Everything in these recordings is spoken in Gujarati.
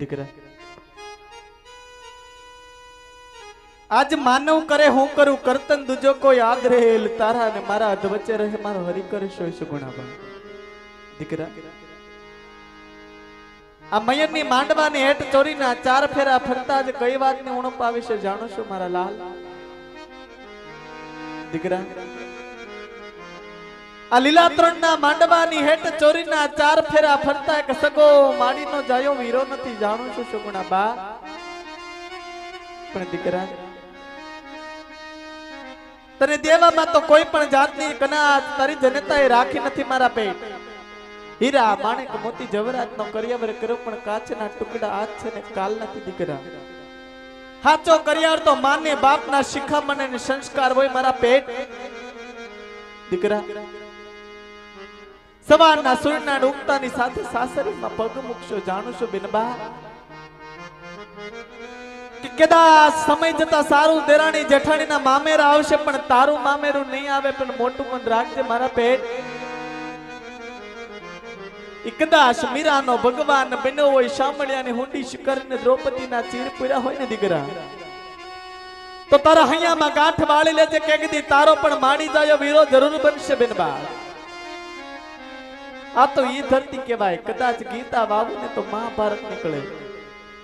દીકરા. આજ માનવ કરે, હું કરું, કરતન દુજો કોઈ આદરેલ તારા ને મારા અધ વચ્ચે રહે, મારો હરી કરે સોય સુગુણાબા દીકરા, આ મયરની માંડવાની હેઠ ચોરીના ચાર ફેરા ફરતા જ કઈ વાતની ઉણપ આવી છે, જાણો છો મારા લાલ? દીકરા મોતી જવરાત નો કરિયાવર કર્યો, પણ કાચના ટુકડા આજ છે ને કાલ નથી દીકરા. હાચો કરિયાવર તો માને, બાપના શિખામણ અને સંસ્કાર હોય મારા પેટ. દીકરા સવારના સૂર્યના ડૂબતાની સાથે સાસરીમાં પગ મૂકશો જાણું છું બિનબા કે સમય જતા સારું દેરાણી જેઠાણીના મામેરા આવશે, પણ તારું મામેરું નહીં આવે, પણ મોટું મન રાખજે મારા પેટ. કદાચ મીરાનો ભગવાન બન્યો હોય, શામળિયાની હુંડી શિખરને દ્રૌપદીના ચીર પૂર્યા હોય ને દીકરા. તો તારા હૈયામાં ગાંઠ વાળી લેજે કે તારો પણ માણી જાય વીરો જરૂર બનશે બેનબા આ તો ઈ ધરતી કહેવાય. કદાચ ગીતા વાવું તો મહાભારત નીકળે.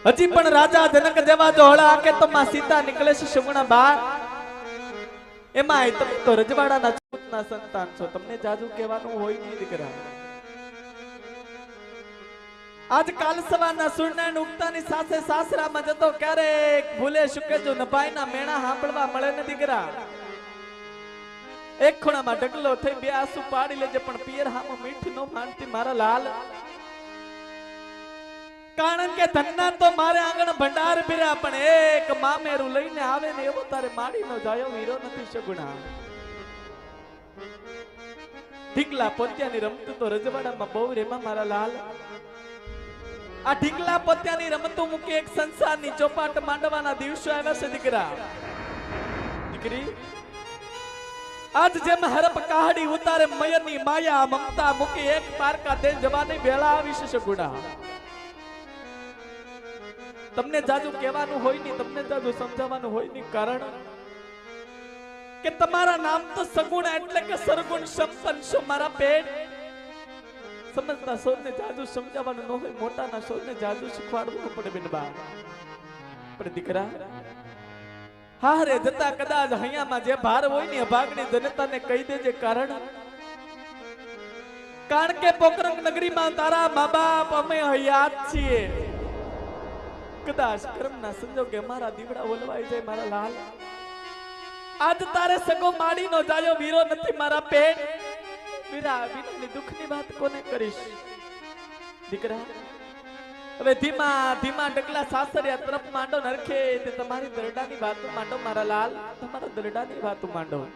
હજી પણ રાજા જનક જેવા જો હળા આકે તો માં સીતા નીકળે છે સુગુણા બાર. એમાં તમે તો રજવાડાના છૂતના સંતાન છો. તમને જાજુ કહેવાનું હોય નહીં દીકરા. આજ કાલ સવારના સૂર્યનારાયણ ઉગતાની સાથે સાસરામાં જતો ક્યારેક ભૂલે શુકે જો નભાઈના મેણા સાંભળવા મળે ને દીકરા. એક ખૂણામાં ઢગલો થઈ બે આંસુ પાડી લેજે, પણ પિયર હામો મીઠી નો માનતી મારા લાલ. કારણ કે ધન્ના તો મારે આંગણ ભંડાર ભીરા, પણ એક મામેરું લઈને આવે ને એવો તારે માડી નો જાયો વીરો નથી સગુણા ઢીકલા પોત્યાની રમતું તો રજવાડામાં બહુ રેમાં મારા લાલ. આ ઢીકલા પોત્યાની રમતું મૂકી એક સંસારની ચોપાટ માંડવાના દિવસો આવ્યા છે, દીકરા. દીકરી આજ જેમ હરપ કાહડી ઉતારે મયની માયા, મમતા મૂકી એક પારકા તે જવાની વેળા આવી છે સગુણા તમને જાજુ કહેવાનું હોય નહીં, તમને જાજુ સમજાવવાનું હોય નહીં કારણ કે તમારા નામ તો સગુણ એટલે કે સરગુણ સંપન્ન છો, મારા પેટ સમજતા સૌને જાજુ સમજાવવાનું ન હોય, મોટાના સૌને જાજુ શીખવાડવું પડે બેનબા પણ દીકરા હા રે જતા કદાચ હૈયામાં જે ભાર હોય ને ભાગની જનતાને કહી દેજે કારણ. કારણ કે પોકરંગ નગરીમાં તારા મા બાપ અમે હયાત છીએ. કદાચ કર્મના સંજોગે મારા દીવડા ઓલવાઈ જાય મારા લાલ. આજ તારે સગો માડીનો જાયો વીરો નથી મારા પેટ. વીરા વિનાની દુઃખની વાત કોને કરીશ? દીકરા હવે ધીમા ધીમા ડગલા સાસરિયા તરફ માંડો નરખે. તે તમારી દરડાની વાતો માંડો, મારા લાલ. તમારા દરડાની વાતો માંડો.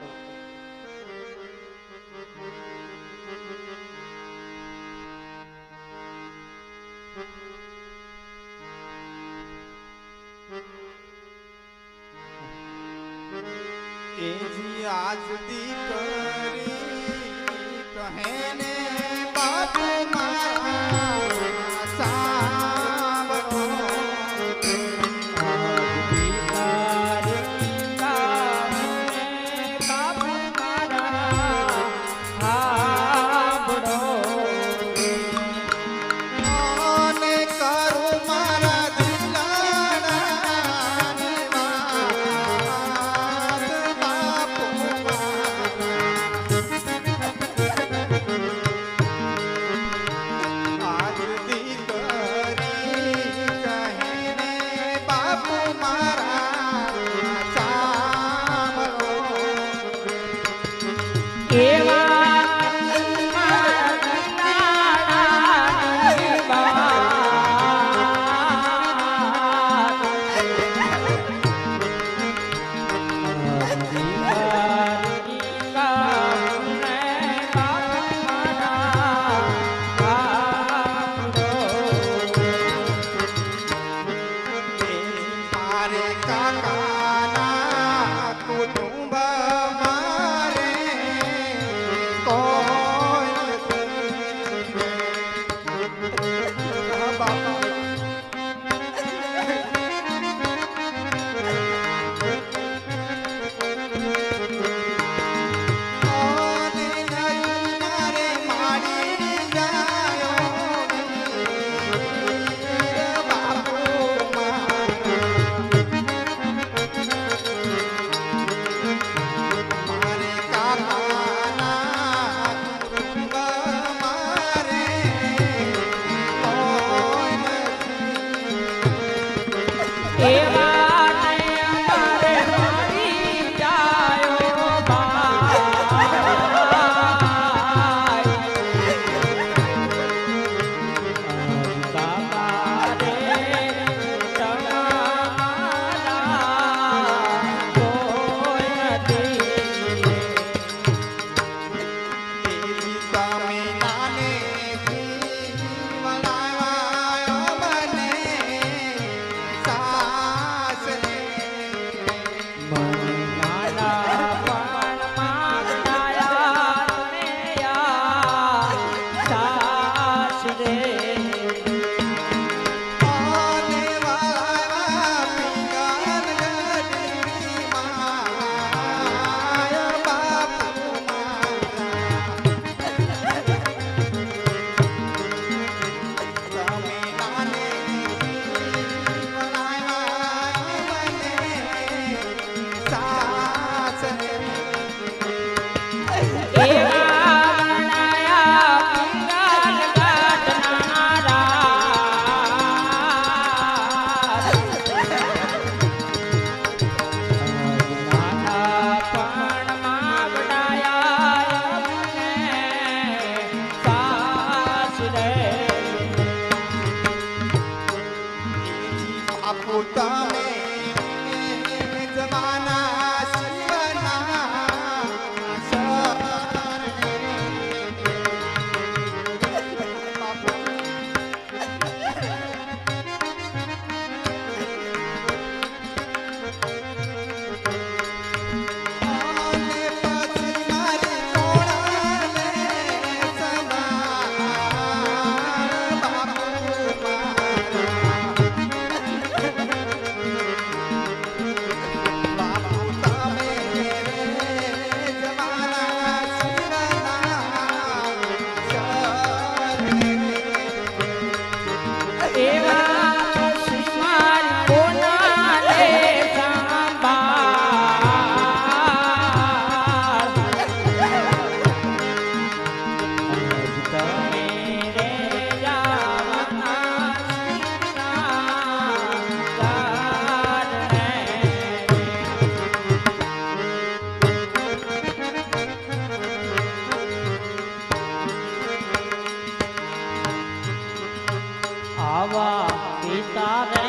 આવા પિતા રે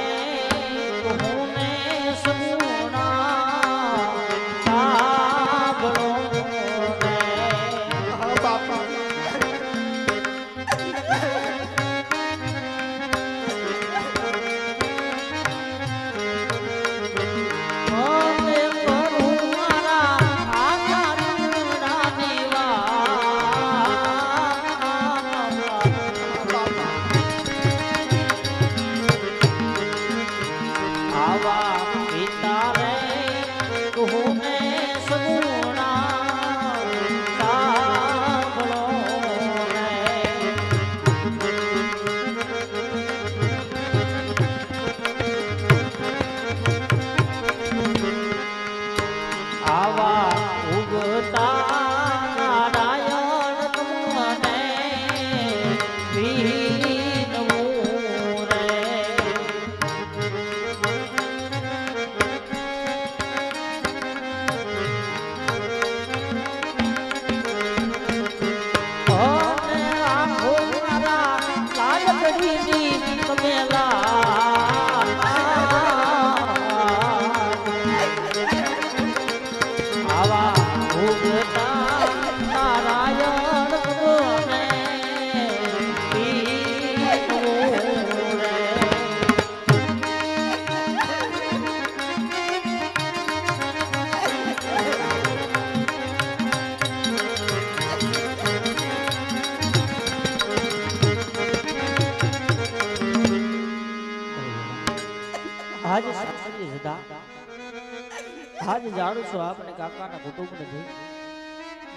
આજ જાણું છું, આપણે કાકાના કુટુંબ નથી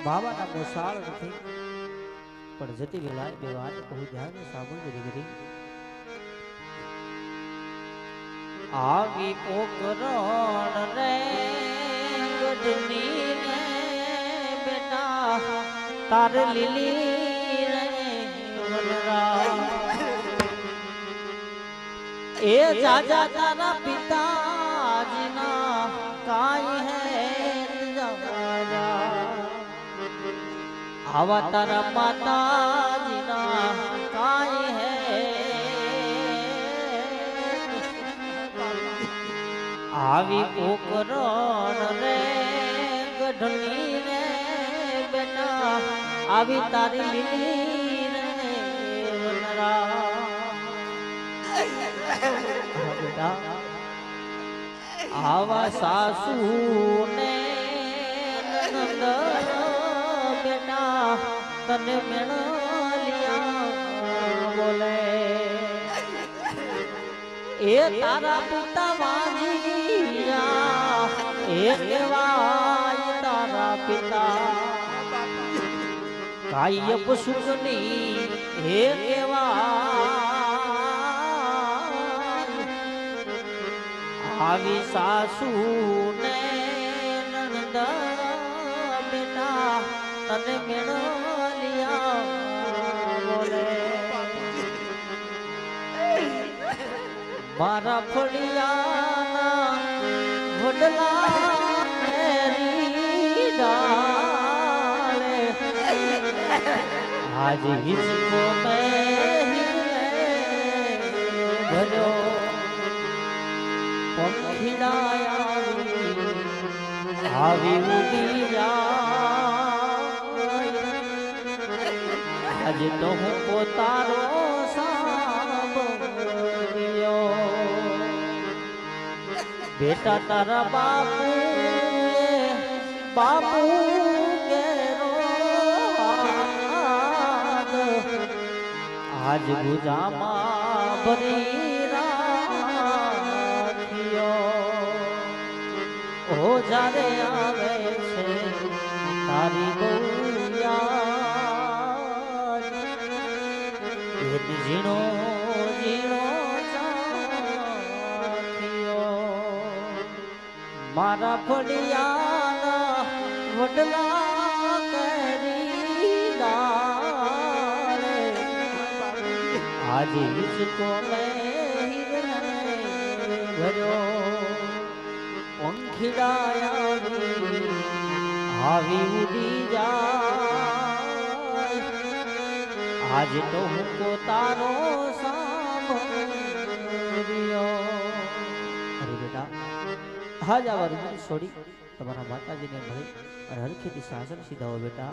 બાબાના મોસાળ નથી. પણ જતી વેલાએ બે વાત કહું ધ્યાન સાંભળ દીકરી આવી પોકરણ રે, ગઢની રે, બેટા, તાર લીલી રે વનરા એ જાજા તારા પિતાજીના કાઈ હે જવાજા આવા તારા માતાજીના કાઈ હે આવી પોકરણ રે ગઢની રે બેટા આવી તારી લીલી રે વનરા બેટા આવા સાસુ ને બેટા તને મેળલિયા બોલે. એ તારા પિતા વાજિયા એ કેવાય તારા પિતા. કાયપ સુખની હે કેવાય આવી સાસુ ને નણંદ બેટા તને મેળલિયા બોલે. મારા ફળિયાના વડલા મેરી ડાળે આજ હિસકો મેં આજે તો હું પોતાનો બેટા તારા બાપુ બાપુ આજ ગુજામાં ભરી જ્યારે આવે છે. તારી બહુ ઝીણો ઝીણો મારા ફળિયાના વડલા કરી આજે હિસકો મેં ભર્યો પંખીડાયા આવી ઉડી જાય. આજ તો હું પોતાનો અરે બેટા આજ આવા રૂમ તમારા માતાજીને મળી અને હરખેથી શાસન સીધાઓ બેટા.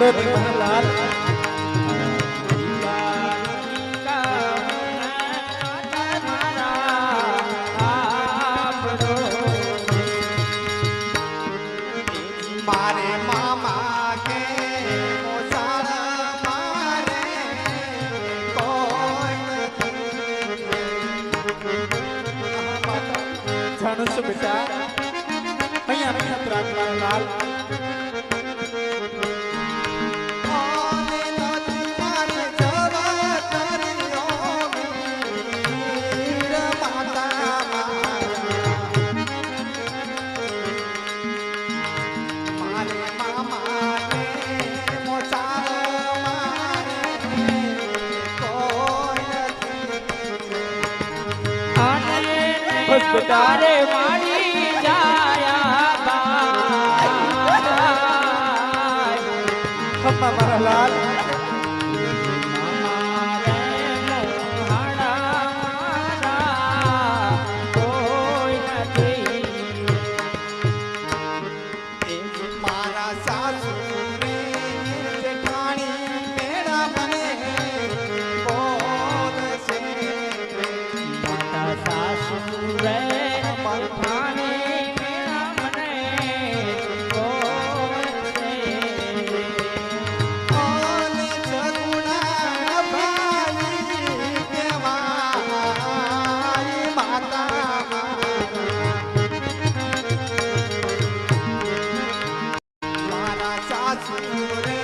પડે નથી. બસ બેટા રે મારી જાયા બાય મારા લાલ મારા સાસુ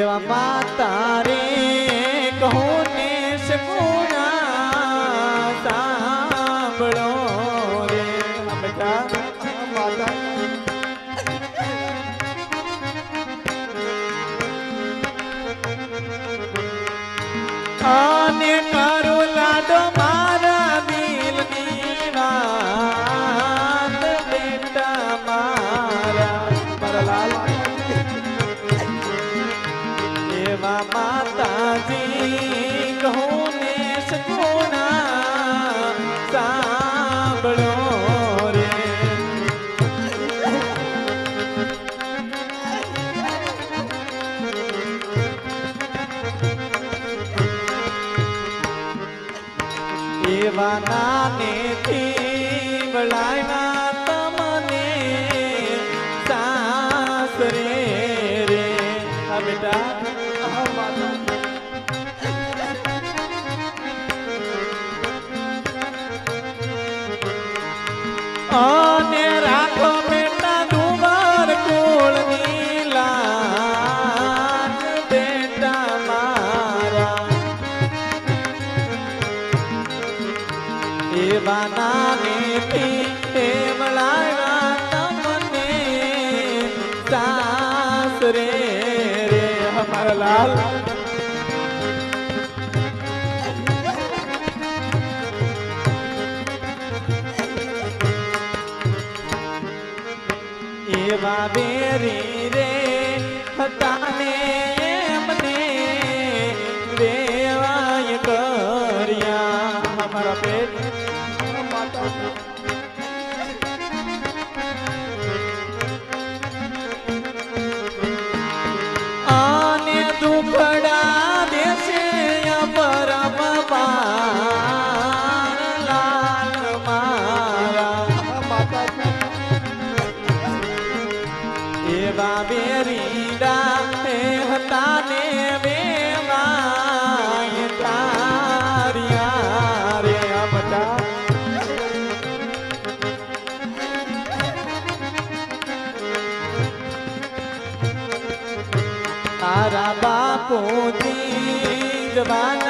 એવા માતા સરે રે હમારા લાલ એવા બેરી રે હતા મારા બાપુની જવાના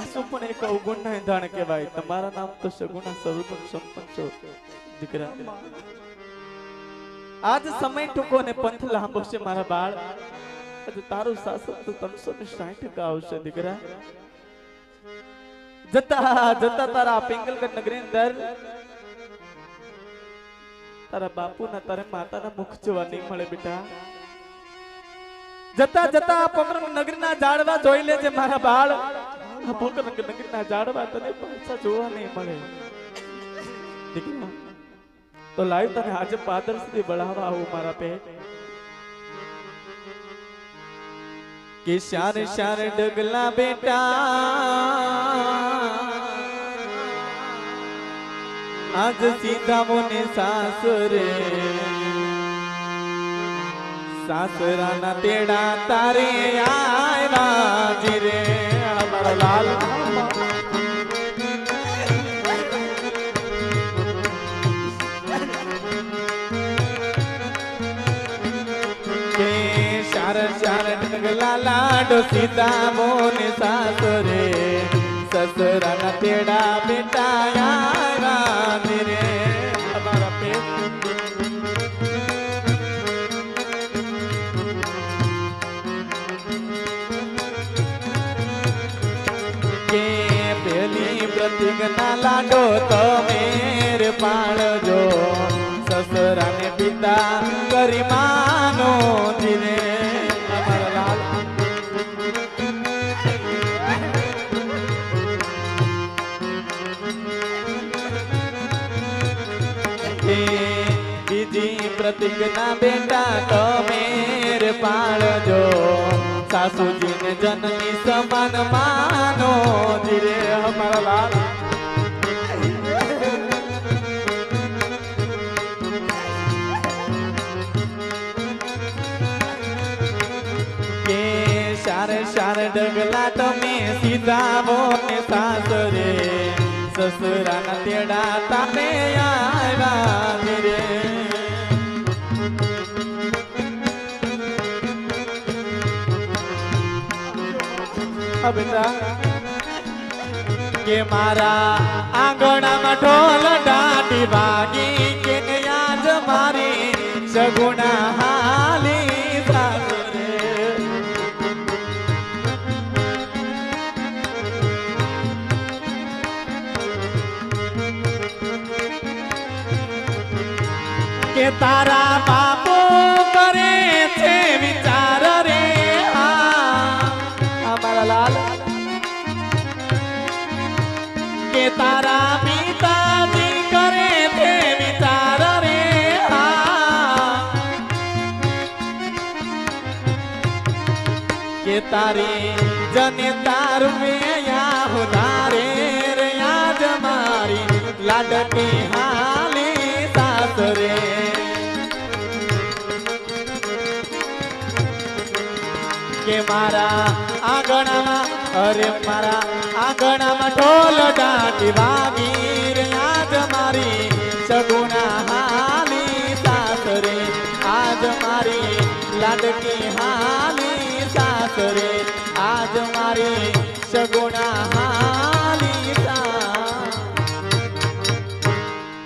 સાસુ પણ એક અવગુણ ના જાણ કહેવાય. તમારા નામ તો સગુણા સર્વગુણ સંપન્ન છો દીકરા આજ સમય ટૂંકો ને પંથ લાંબો છે મારા બાળ. તારું સાસુ તો ત્રણસો ને સાઠ ટકા આવશે, દીકરા. જતા જતા તારા પિંગલગઢ નગરી અંદર તારા બાપુના તારે માતાના મુખ જોવા નહીં મળે બેટા. જતા જતા પમરમ નગરના જાળવા જોઈ લેજે મારા બાળ. આ પોકરણ નગરીના જાડવા તને પાછા જોવા નહીં મળે. દીકરા, તો લાઈવ તને આજે પાદર સુધી બળાવા આવું મારા પેટ કે શાર શાર ડગલા બેટા, આજ સીધા મોને સાસરે સાસરાના તેડા તારે આવ્યા જી રે. અમારા લાલ લાડો સીતા મોને સાસરે. સસરાના તેડા બેટા પાળજો સસરાને પિતા કરી માનો કે બીજી પ્રતિજ્ઞા બેટા તમેર પાળજો, સાસુજીને જનની સમાન માનો ધીરે અમારા લાલ. શારે ચાર ડગલા તમે સીધા બોને સાસરે. સસરાના તેડા તમે આવ્યા હા, બેટા. કે મારા આંગણામાં ઢોલ દાટી વાગી કે યાદ મારી સગુણા હાલી તારા બાપો કરે છે વિચાર રે. આ અમારા લાલ. કે તારા પિતાજી કરે છે વિચાર રે. કે તારી જને તાર મેયા ઉધારે રે યાદ મારી લાડકી. મારા આંગણામાં, અરે મારા આંગણામાં ઢોલ ડાટી વાગી રે, આજ મારી સગુણા હાલી સાસરે આજ મારી લાડકી હાલી સાસરે આજ મારી સગુણા